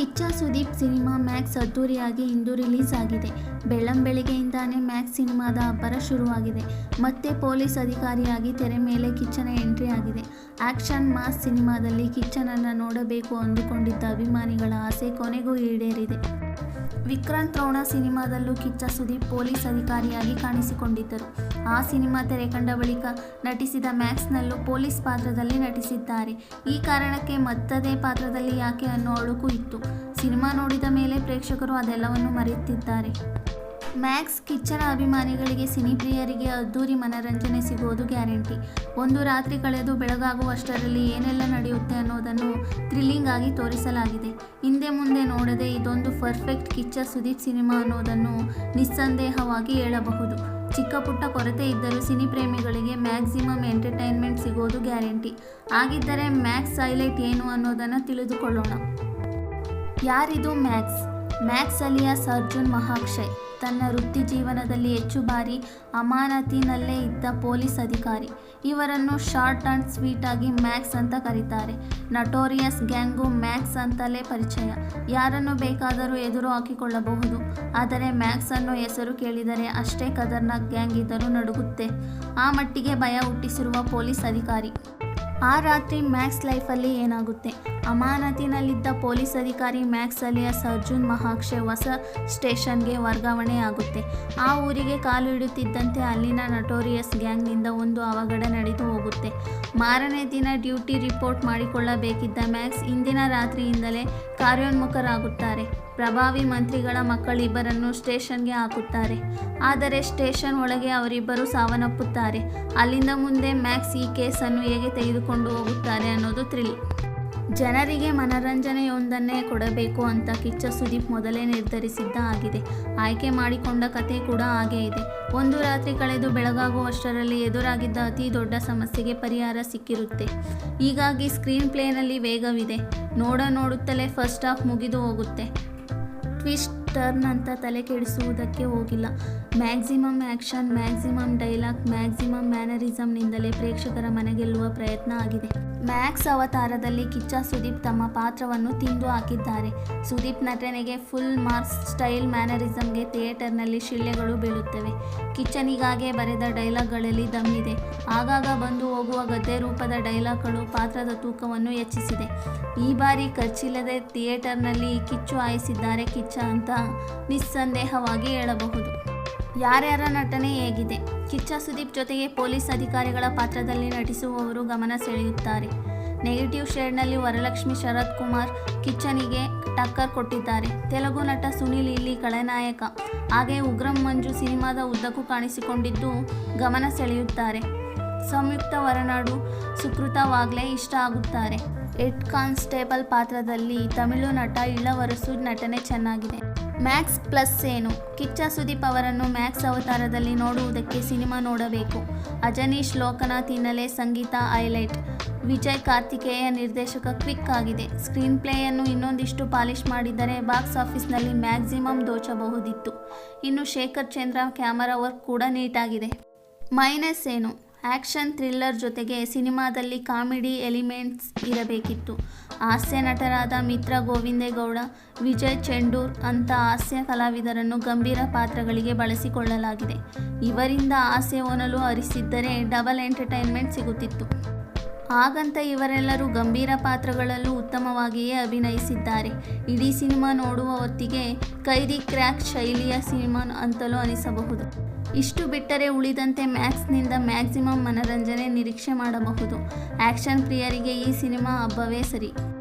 Kichcha Sudeep cinema Max ಅದ್ದೂರಿಯಾಗಿ ಇಂದು release ಆಗಿದೆ. ಬೆಳ್ಳಂಬೆಳಿಗ್ಗೆಯಿಂದಾನೇ Max ಸಿನಿಮಾದ ಅಬ್ಬರ ಶುರುವಾಗಿದೆ. ಮತ್ತೆ ಪೊಲೀಸ್ ಅಧಿಕಾರಿಯಾಗಿ ತೆರೆ ಮೇಲೆ ಕಿಚ್ಚನ ಎಂಟ್ರಿ ಆಗಿದೆ. ಆಕ್ಷನ್ ಮಾಸ್ ಸಿನಿಮಾದಲ್ಲಿ ಕಿಚ್ಚನನ್ನು ನೋಡಬೇಕು ಅಂದುಕೊಂಡಿದ್ದ ಅಭಿಮಾನಿಗಳ ಆಸೆ ಕೊನೆಗೂ ಈಡೇರಿದೆ. ವಿಕ್ರಾಂತ್ ರೋಣ ಸಿನಿಮಾದಲ್ಲೂ ಕಿಚ್ಚ ಸುದೀಪ್ ಪೊಲೀಸ್ ಅಧಿಕಾರಿಯಾಗಿ ಕಾಣಿಸಿಕೊಂಡಿದ್ದರು. ಆ ಸಿನಿಮಾ ತೆರೆ ಕಂಡ ಬಳಿಕ ನಟಿಸಿದ ಮ್ಯಾಕ್ಸ್ನಲ್ಲೂ ಪೊಲೀಸ್ ಪಾತ್ರದಲ್ಲಿ ನಟಿಸಿದ್ದಾರೆ. ಈ ಕಾರಣಕ್ಕೆ ಮತ್ತದೇ ಪಾತ್ರದಲ್ಲಿ ಯಾಕೆ ಅನ್ನೋ ಅಳುಕು ಇತ್ತು. ಸಿನಿಮಾ ನೋಡಿದ ಮೇಲೆ ಪ್ರೇಕ್ಷಕರು ಅದೆಲ್ಲವನ್ನು ಮರೆಯುತ್ತಿದ್ದಾರೆ. ಮ್ಯಾಕ್ಸ್ ಕಿಚ್ಚನ ಅಭಿಮಾನಿಗಳಿಗೆ, ಸಿನಿಪ್ರಿಯರಿಗೆ ಅದ್ದೂರಿ ಮನರಂಜನೆ ಸಿಗೋದು ಗ್ಯಾರಂಟಿ. ಒಂದು ರಾತ್ರಿ ಕಳೆದು ಬೆಳಗಾಗುವಷ್ಟರಲ್ಲಿ ಏನೆಲ್ಲ ನಡೆಯುತ್ತೆ ಅನ್ನೋದನ್ನು ಥ್ರಿಲ್ಲಿಂಗ್ ಆಗಿ ತೋರಿಸಲಾಗಿದೆ. ಹಿಂದೆ ಮುಂದೆ ನೋಡದೆ ಇದೊಂದು ಪರ್ಫೆಕ್ಟ್ ಕಿಚ್ಚ ಸುದೀಪ್ ಸಿನಿಮಾ ಅನ್ನೋದನ್ನು ನಿಸ್ಸಂದೇಹವಾಗಿ ಹೇಳಬಹುದು. ಚಿಕ್ಕ ಪುಟ್ಟ ಕೊರತೆ ಇದ್ದರೂ ಸಿನಿ ಪ್ರೇಮಿಗಳಿಗೆ ಮ್ಯಾಕ್ಸಿಮಮ್ ಎಂಟರ್ಟೈನ್ಮೆಂಟ್ ಸಿಗೋದು ಗ್ಯಾರಂಟಿ. ಹಾಗಿದ್ದರೆ ಮ್ಯಾಕ್ಸ್ ಹೈಲೈಟ್ ಏನು ಅನ್ನೋದನ್ನು ತಿಳಿದುಕೊಳ್ಳೋಣ. ಯಾರಿದು Max? Max alias Arjun Mahakshay. ತನ್ನ ವೃತ್ತಿ ಜೀವನದಲ್ಲಿ ಹೆಚ್ಚು ಬಾರಿ ಅಮಾನತಿನಲ್ಲೇ ಇದ್ದ ಪೊಲೀಸ್ ಅಧಿಕಾರಿ. ಇವರನ್ನು ಶಾರ್ಟ್ ಆ್ಯಂಡ್ ಸ್ವೀಟ್ ಆಗಿ ಮ್ಯಾಕ್ಸ್ ಅಂತ ಕರೀತಾರೆ. ನಟೋರಿಯಸ್ ಗ್ಯಾಂಗು ಮ್ಯಾಕ್ಸ್ ಅಂತಲೇ ಪರಿಚಯ. ಯಾರನ್ನು ಬೇಕಾದರೂ ಎದುರು ಹಾಕಿಕೊಳ್ಳಬಹುದು. ಆದರೆ ಮ್ಯಾಕ್ಸ್ ಅನ್ನು ಹೆಸರು ಕೇಳಿದರೆ ಅಷ್ಟೇ ಕದರ್ನ ಗ್ಯಾಂಗ್ ಇದ್ದರೂ ನಡುಗುತ್ತೆ. ಆ ಮಟ್ಟಿಗೆ ಭಯ ಹುಟ್ಟಿಸಿರುವ ಪೊಲೀಸ್ ಅಧಿಕಾರಿ. ಆ ರಾತ್ರಿ ಮ್ಯಾಕ್ಸ್ ಲೈಫಲ್ಲಿ ಏನಾಗುತ್ತೆ? ಅಮಾನತಿನಲ್ಲಿದ್ದ ಪೊಲೀಸ್ ಅಧಿಕಾರಿ ಮ್ಯಾಕ್ಸ್ ಅಲಿಯಾಸ್ ಅರ್ಜುನ್ ಮಹಾಕ್ಷೆ ಹೊಸ ಸ್ಟೇಷನ್ಗೆ ವರ್ಗಾವಣೆ ಆಗುತ್ತೆ. ಆ ಊರಿಗೆ ಕಾಲು ಇಡುತ್ತಿದ್ದಂತೆ ಅಲ್ಲಿನ ನಟೋರಿಯಸ್ ಗ್ಯಾಂಗ್ನಿಂದ ಒಂದು ಅವಘಡ ನಡೆದು ಹೋಗುತ್ತೆ. ಮಾರನೇ ದಿನ ಡ್ಯೂಟಿ ರಿಪೋರ್ಟ್ ಮಾಡಿಕೊಳ್ಳಬೇಕಿದ್ದ ಮ್ಯಾಕ್ಸ್ ಇಂದಿನ ರಾತ್ರಿಯಿಂದಲೇ ಕಾರ್ಯೋನ್ಮುಖರಾಗುತ್ತಾರೆ. ಪ್ರಭಾವಿ ಮಂತ್ರಿಗಳ ಮಕ್ಕಳಿಬ್ಬರನ್ನು ಸ್ಟೇಷನ್ಗೆ ಹಾಕುತ್ತಾರೆ. ಆದರೆ ಸ್ಟೇಷನ್ ಒಳಗೆ ಅವರಿಬ್ಬರು ಸಾವನ್ನಪ್ಪುತ್ತಾರೆ. ಅಲ್ಲಿಂದ ಮುಂದೆ ಮ್ಯಾಕ್ಸ್ ಈ ಕೇಸನ್ನು ಹೇಗೆ ತೆಗೆದುಕೊಂಡು ಹೋಗುತ್ತಾರೆ ಅನ್ನೋದು ಥ್ರಿಲ್ ಜನರಿಗೆ ಮನರಂಜನೆಯೊಂದನ್ನೇ ಕೊಡಬೇಕು ಅಂತ ಕಿಚ್ಚ ಸುದೀಪ್ ಮೊದಲೇ ನಿರ್ಧರಿಸಿದ್ದ ಆಗಿದೆ. ಆಯ್ಕೆ ಮಾಡಿಕೊಂಡ ಕತೆ ಕೂಡ ಹಾಗೇ ಇದೆ. ಒಂದು ರಾತ್ರಿ ಕಳೆದು ಬೆಳಗಾಗುವಷ್ಟರಲ್ಲಿ ಎದುರಾಗಿದ್ದ ಅತಿ ದೊಡ್ಡ ಸಮಸ್ಯೆಗೆ ಪರಿಹಾರ ಸಿಕ್ಕಿರುತ್ತೆ. ಹೀಗಾಗಿ ಸ್ಕ್ರೀನ್ ಪ್ಲೇನಲ್ಲಿ ವೇಗವಿದೆ. ನೋಡ ನೋಡುತ್ತಲೇ ಫಸ್ಟ್ ಹಾಫ್ ಮುಗಿದು ಹೋಗುತ್ತೆ. ಟ್ವಿಸ್ಟ್ ಟರ್ನ್ ಅಂತ ತಲೆ ಕೆಡಿಸುವುದಕ್ಕೆ ಹೋಗಿಲ್ಲ. Maximum action maximum dialogue maximum ಮ್ಯಾನರಿಸಮ್ನಿಂದಲೇ ಪ್ರೇಕ್ಷಕರ ಮನಗೆಲ್ಲುವ ಪ್ರಯತ್ನ ಆಗಿದೆ. ಮ್ಯಾಕ್ಸ್ ಅವತಾರದಲ್ಲಿ ಕಿಚ್ಚ ಸುದೀಪ್ ತಮ್ಮ ಪಾತ್ರವನ್ನು ತಿಂದು ಹಾಕಿದ್ದಾರೆ. ಸುದೀಪ್ ನಟನೆಗೆ ಫುಲ್ ಮಾರ್ಕ್ಸ್ ಸ್ಟೈಲ್ ಮ್ಯಾನರಿಸಮ್ಗೆ ಥಿಯೇಟರ್ನಲ್ಲಿ ಶಿಳ್ಳೆಗಳು ಬೀಳುತ್ತವೆ. ಕಿಚ್ಚನಿಗಾಗೆ ಬರೆದ ಡೈಲಾಗ್ಗಳಲ್ಲಿ ದಮ್ಮಿದೆ ಆಗಾಗ ಬಂದು ಹೋಗುವ ಗದ್ದೆ ರೂಪದ ಡೈಲಾಗ್ಗಳು ಪಾತ್ರದ ತೂಕವನ್ನು ಹೆಚ್ಚಿಸಿದೆ. ಈ ಬಾರಿ ಖರ್ಚಿಲ್ಲದೆ ಥಿಯೇಟರ್ನಲ್ಲಿ ಕಿಚ್ಚು ಹಾಯಿಸಿದ್ದಾರೆ ಕಿಚ್ಚ ಅಂತ ನಿಸ್ಸಂದೇಹವಾಗಿ ಹೇಳಬಹುದು. ಯಾರ್ಯಾರ ನಟನೆ ಹೇಗಿದೆ? ಕಿಚ್ಚ ಸುದೀಪ್ ಜೊತೆಗೆ ಪೊಲೀಸ್ ಅಧಿಕಾರಿಗಳ ಪಾತ್ರದಲ್ಲಿ ನಟಿಸುವವರು ಗಮನ ಸೆಳೆಯುತ್ತಾರೆ. ನೆಗೆಟಿವ್ ಶೇಡ್ನಲ್ಲಿ ವರಲಕ್ಷ್ಮಿ ಶರತ್ ಕುಮಾರ್ ಕಿಚ್ಚನಿಗೆ ಟಕ್ಕರ್ ಕೊಟ್ಟಿದ್ದಾರೆ. ತೆಲುಗು ನಟ ಸುನಿಲ್ ಇಲ್ಲಿ ಕಳೆನಾಯಕ ಹಾಗೆ ಉಗ್ರಂ ಮಂಜು ಸಿನಿಮಾದ ಉದ್ದಕ್ಕೂ ಕಾಣಿಸಿಕೊಂಡಿದ್ದು ಗಮನ ಸೆಳೆಯುತ್ತಾರೆ. ಸಂಯುಕ್ತ ವರನಾಡು ಸುಕೃತವಾಗಲೇ ಇಷ್ಟ ಆಗುತ್ತಾರೆ. ಹೆಡ್ ಕಾನ್ಸ್ಟೇಬಲ್ ಪಾತ್ರದಲ್ಲಿ ತಮಿಳು ನಟ ಇಳವರಸು ನಟನೆ ಚೆನ್ನಾಗಿದೆ. ಮ್ಯಾಕ್ಸ್ ಪ್ಲಸ್ ಏನು? ಕಿಚ್ಚ ಸುದೀಪ್ ಅವರನ್ನು ಮ್ಯಾಕ್ಸ್ ಅವತಾರದಲ್ಲಿ ನೋಡುವುದಕ್ಕೆ ಸಿನಿಮಾ ನೋಡಬೇಕು. ಅಜನೀಶ್ ಲೋಕನಾಥ್ ಹಿನ್ನೆಲೆ ಸಂಗೀತ, ಹೈಲೈಟ್. ವಿಜಯ್ ಕಾರ್ತಿಕೇಯ ನಿರ್ದೇಶಕ ಕ್ವಿಕ್ ಆಗಿದೆ. ಸ್ಕ್ರೀನ್ ಪ್ಲೇಯನ್ನು ಇನ್ನೊಂದಿಷ್ಟು ಪಾಲಿಷ್ ಮಾಡಿದರೆ ಬಾಕ್ಸ್ ಆಫೀಸ್ನಲ್ಲಿ ಮ್ಯಾಕ್ಸಿಮಮ್ ದೋಚಬಹುದಿತ್ತು. ಇನ್ನು ಶೇಖರ್ ಚಂದ್ರ ಕ್ಯಾಮರಾ ವರ್ಕ್ ಕೂಡ ನೀಟಾಗಿದೆ. ಮೈನಸ್ ಏನು? ಆ್ಯಕ್ಷನ್ ಥ್ರಿಲ್ಲರ್ ಜೊತೆಗೆ ಸಿನಿಮಾದಲ್ಲಿ ಕಾಮಿಡಿ ಎಲಿಮೆಂಟ್ಸ್ ಇರಬೇಕಿತ್ತು. ಹಾಸ್ಯ ನಟರಾದ ಮಿತ್ರ ಗೋವಿಂದೇಗೌಡ, ವಿಜಯ್ ಚೆಂಡೂರ್ ಅಂತ ಹಾಸ್ಯ ಕಲಾವಿದರನ್ನು ಗಂಭೀರ ಪಾತ್ರಗಳಿಗೆ ಬಳಸಿಕೊಳ್ಳಲಾಗಿದೆ. ಇವರಿಂದ ಹಾಸ್ಯ ಓನಲು ಹರಿಸಿದ್ದರೆ ಡಬಲ್ ಎಂಟರ್ಟೈನ್ಮೆಂಟ್ ಸಿಗುತ್ತಿತ್ತು. ಹಾಗಂತ ಇವರೆಲ್ಲರೂ ಗಂಭೀರ ಪಾತ್ರಗಳಲ್ಲೂ ಉತ್ತಮವಾಗಿಯೇ ಅಭಿನಯಿಸಿದ್ದಾರೆ. ಇಡೀ ಸಿನಿಮಾ ನೋಡುವ ಹೊತ್ತಿಗೆ ಕೈದಿ ಕ್ರ್ಯಾಕ್ ಶೈಲಿಯ ಸಿನಿಮಾ ಅಂತಲೂ ಅನಿಸಬಹುದು. ಇಷ್ಟು ಬಿಟ್ಟರೆ ಉಳಿದಂತೆ ಮ್ಯಾಕ್ಸ್ನಿಂದ ಮ್ಯಾಕ್ಸಿಮಮ್ ಮನರಂಜನೆ ನಿರೀಕ್ಷೆ ಮಾಡಬಹುದು. ಆ್ಯಕ್ಷನ್ ಪ್ರಿಯರಿಗೆ ಈ ಸಿನಿಮಾ ಹಬ್ಬವೇ ಸರಿ.